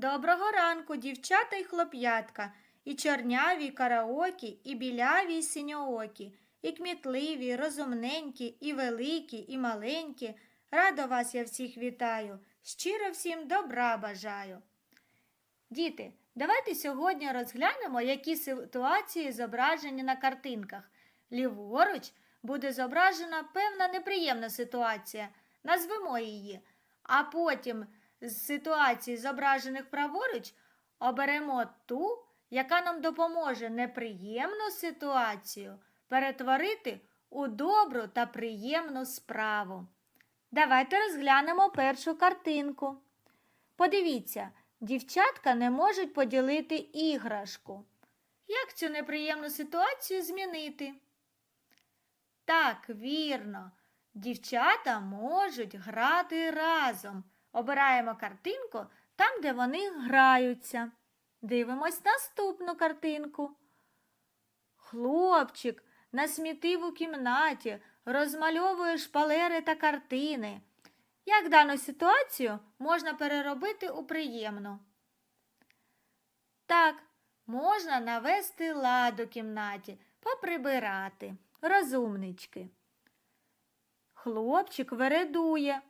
Доброго ранку, дівчата й хлоп'ятка, і чорняві, і караокі, і біляві, і синьоокі, і кмітливі, і розумненькі, і великі, і маленькі. Радо вас я всіх вітаю, щиро всім добра бажаю. Діти, давайте сьогодні розглянемо, які ситуації зображені на картинках. Ліворуч буде зображена певна неприємна ситуація. Назвемо її, а потім з ситуацій, зображених праворуч, оберемо ту, яка нам допоможе неприємну ситуацію перетворити у добру та приємну справу. Давайте розглянемо першу картинку. Подивіться, дівчатка не можуть поділити іграшку. Як цю неприємну ситуацію змінити? Так, вірно, дівчата можуть грати разом. Обираємо картинку там, де вони граються. Дивимось наступну картинку. Хлопчик насмітив у кімнаті, розмальовує шпалери та картини. Як дану ситуацію можна переробити у приємну? Так, можна навести лад у кімнаті, поприбирати. Розумнички. Хлопчик вередує,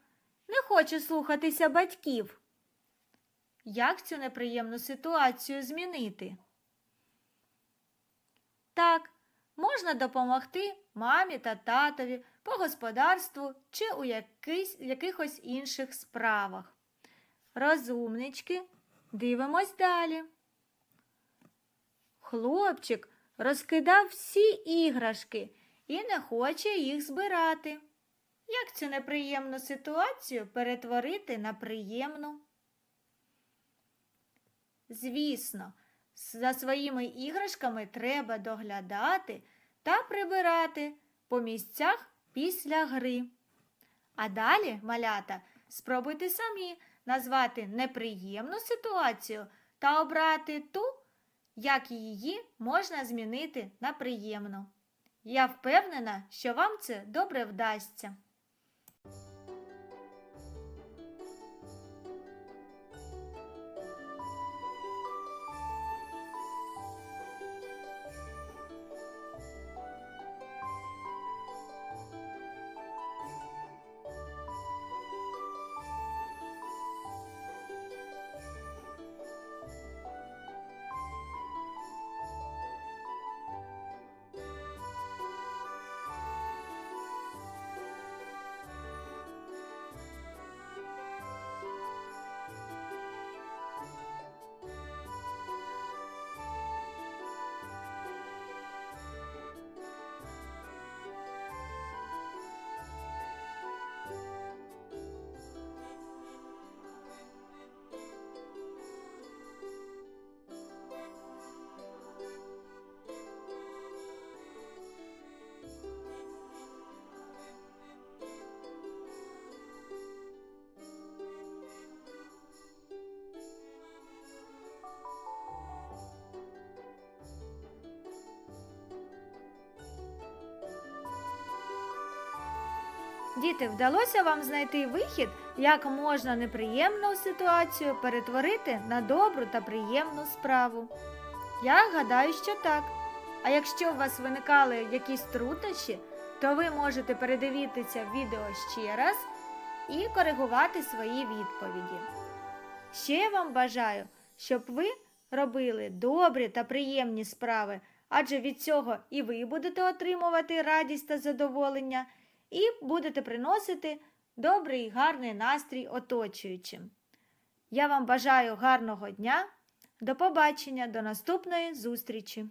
не хоче слухатися батьків. Як цю неприємну ситуацію змінити? Так, можна допомогти мамі та татові по господарству чи у якийсь, якихось інших справах. Розумнички, дивимось далі. Хлопчик розкидав всі іграшки і не хоче їх збирати. Як цю неприємну ситуацію перетворити на приємну? Звісно, за своїми іграшками треба доглядати та прибирати по місцях після гри. А далі, малята, спробуйте самі назвати неприємну ситуацію та обрати ту, як її можна змінити на приємну. Я впевнена, що вам це добре вдасться. Діти, вдалося вам знайти вихід, як можна неприємну ситуацію перетворити на добру та приємну справу? Я гадаю, що так. А якщо у вас виникали якісь труднощі, то ви можете передивитися відео ще раз і коригувати свої відповіді. Ще я вам бажаю, щоб ви робили добрі та приємні справи, адже від цього і ви будете отримувати радість та задоволення і будете приносити добрий і гарний настрій оточуючим. Я вам бажаю гарного дня. До побачення, до наступної зустрічі!